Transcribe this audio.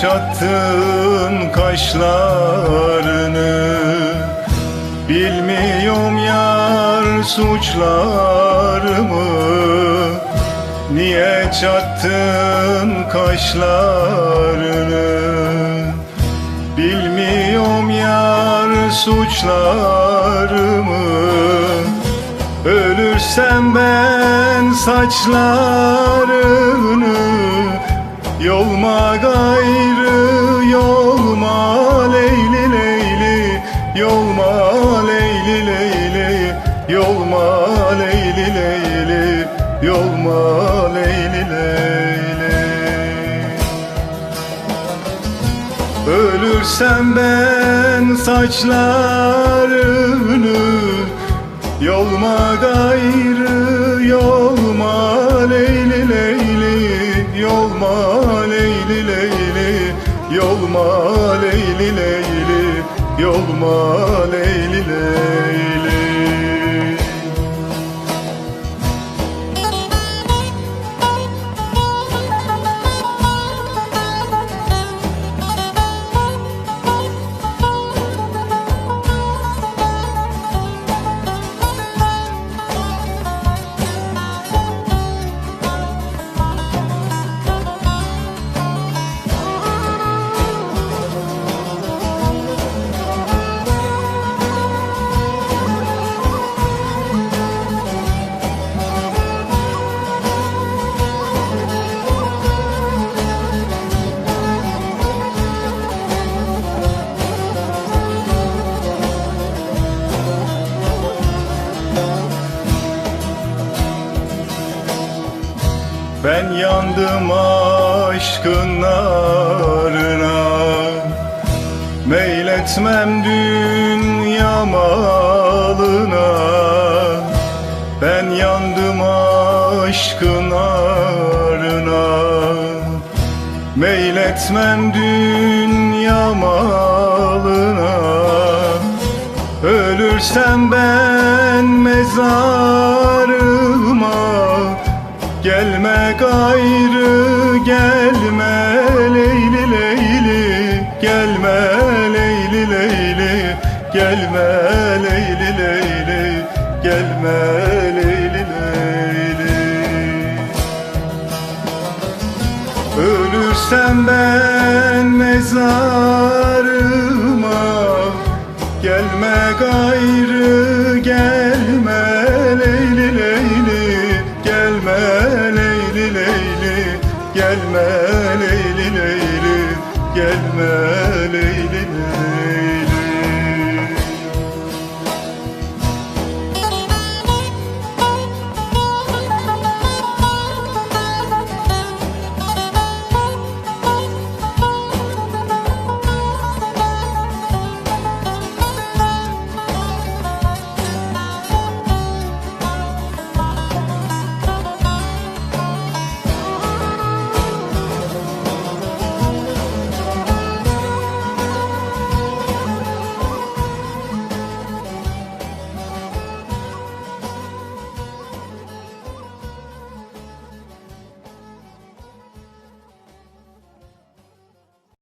Çattın kaşlarını. Bilmiyorum yar suçlarımı. Niye çattın kaşlarını? Bilmiyorum yar suçlarımı. Ölürsem ben saçlarını Yolma gayrı yolma leyli leyli. Yolma leyli leyli Yolma leyli leyli. Yolma leyli leyli. Ölürsem ben saçlarını Yolma gayrı yolma Yolma leyli leyli Yolma leyli leyli Ben yandım aşkın narına. Meyletmem dünya malına. Ben yandım aşkın narına. Meyletmem dünya malına. Ölürsem ben mezarıma Gelme gayrı gelme leyli leyli. Gelme leyli leyli. Gelme leyli leyli. Gelme leyli leyli. Ölürsem ben mezarıma. Gelme gayrı gelme Gelme leyli leyli Gelme leyli leyli